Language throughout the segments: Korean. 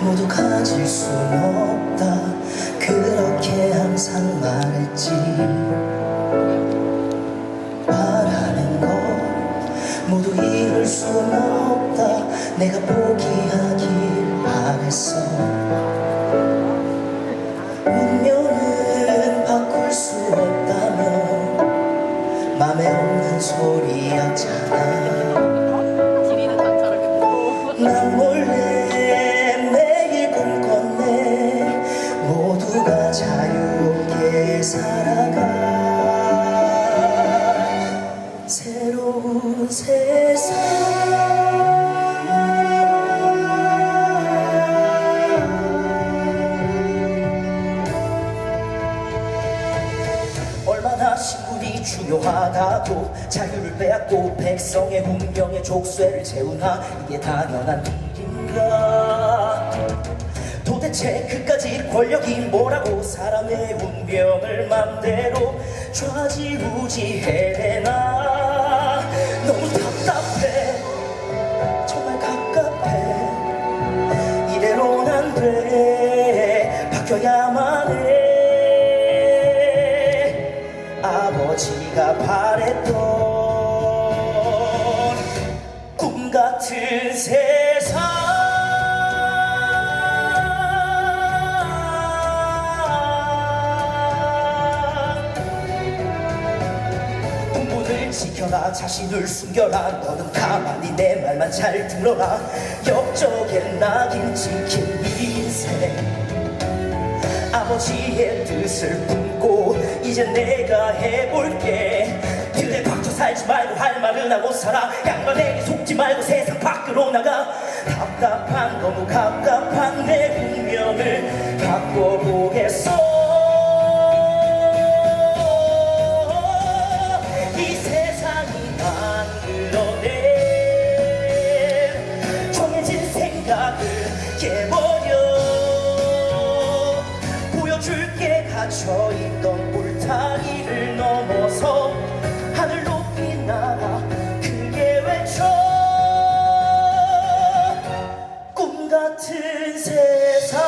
모두 가질 순 없다. 그렇게 항상 말했지. 바라는 것 모두 이룰 순 없다. 내가 포기하길 바랬어. 운명은 바꿀 수 없다며 맘에 없는 소리였잖아. 살아가 새로운 세상 얼마나 신분이 중요하다고 자유를 빼앗고 백성의 운명의 족쇄를 채우나 이게 당연한 일인가? 도 대체 그까지 권력이 뭐라고 사람의 운명을 맘대로 좌지우지 해대나? 너무 답답해. 정말 갑갑해. 이대로는 안 돼. 바뀌어야만 해. 아버지가 바랬던 꿈 같은 세상 분분을 지켜라. 자신을 숨겨라. 너는 가만히 내 말만 잘 들어라. 역적의 낙인 찍힌 인생. 아버지의 뜻을 품고 이제 내가 해볼게. 그대 박혀 살지 말고 할 말은 하고 살아. 양반에게 속지 말고 세상 밖으로 나가. 답답한 너무 갑갑한 내 운명을 바꿔보겠어 갇혀있던 울타리를 넘어서 하늘 높이 날아 크게 외쳐. 꿈같은 세상.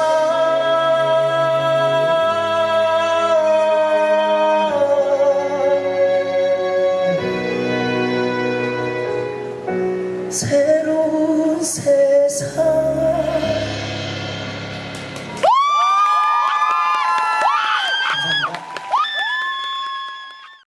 새로운 세상.